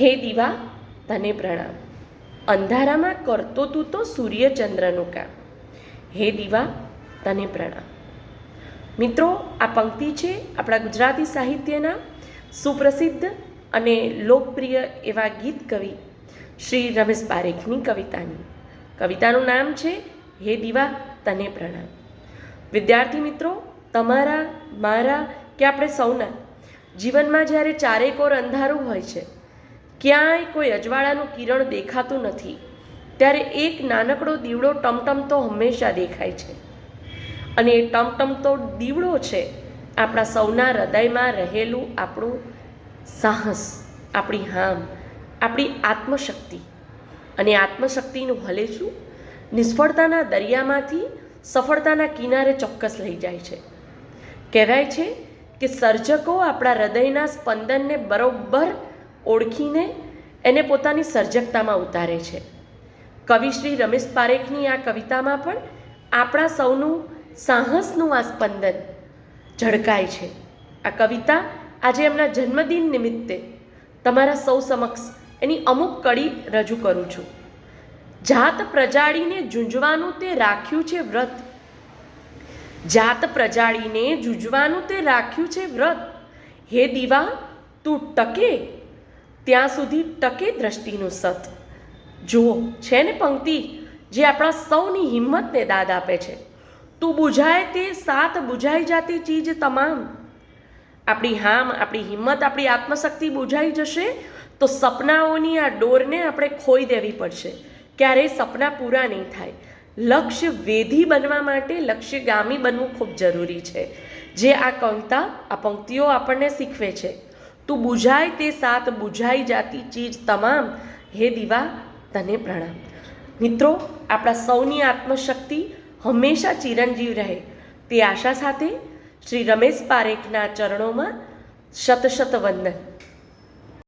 હે દીવા, તને પ્રણામ. અંધારામાં કરતો તું તો સૂર્યચંદ્રનું કામ. હે દીવા, તને પ્રણામ. મિત્રો, આ પંક્તિ છે આપણા ગુજરાતી સાહિત્યના સુપ્રસિદ્ધ અને લોકપ્રિય એવા ગીત કવિ શ્રી રમેશ પારેખની કવિતાની. કવિતાનું નામ છે હે દીવા, તને પ્રણામ. વિદ્યાર્થી મિત્રો, તમારા, મારા કે આપણે સૌના જીવનમાં જ્યારે ચારેકોર અંધારું હોય છે ક્યાંય કોઈ અજવાળાનું કિરણ દેખાતું નથી. ત્યારે એક નાનકડો દીવડો ટમટમતો હંમેશા દેખાય છે. અને એ ટમટમતો દીવડો છે આપણા સૌના હૃદયમાં રહેલું આપણું સાહસ, આપણી હામ, આપણી આત્મશક્તિ. અને આત્મશક્તિનું હલેચું નિષ્ફળતાના દરિયામાંથી સફળતાના કિનારે ચોક્કસ લઈ જાય છે. કહેવાય છે કે સર્જકો આપણા હૃદયના સ્પંદનને બરોબર ઓળખીને એને પોતાની સર્જકતામાં ઉતારે છે. કવિ શ્રી રમેશ પારેખની આ કવિતામાં પણ આપણા સૌનું સાહસનું આ સ્પંદન ઝળકાય છે. આ કવિતા આજે એમના જન્મદિન નિમિત્તે તમારા સૌ સમક્ષ એની અમુક કડી રજૂ કરું છું. જાત પ્રજાળીને ઝૂંઝવાનું તે રાખ્યું છે વ્રત. જાત પ્રજાળીને ઝૂંઝવાનું તે રાખ્યું છે વ્રત. હે દીવા, તું ટકે? ત્યાં સુધી ટકે દ્રષ્ટિનું સત. જુઓ, છે ને પંક્તિ જે આપણા સૌની હિંમતને દાદ આપે છે. તું બુઝાય તે સાત બુઝાઈ જાતી ચીજ તમામ. આપણી હામ, આપણી હિંમત, આપણી આત્મશક્તિ બુઝાઈ જશે તો સપનાઓની આ ડોરને આપણે ખોઈ દેવી પડશે. ક્યારેય સપના પૂરા નહીં થાય. લક્ષ્ય વેધી બનવા માટે લક્ષ્યગામી બનવું ખૂબ જરૂરી છે. જે આ કવિતા, આ પંક્તિઓ આપણને શીખવે છે. તું બુઝાય તે સાત, બુઝાઈ જાતી ચીજ તમામ. હે દીવા, તને પ્રણામ. મિત્રો, આપણા સૌની આત્મશક્તિ હંમેશા ચિરંજીવ રહે. તે આશા સાથે શ્રી રમેશ પારેખના ચરણોમાં શત શત વંદન.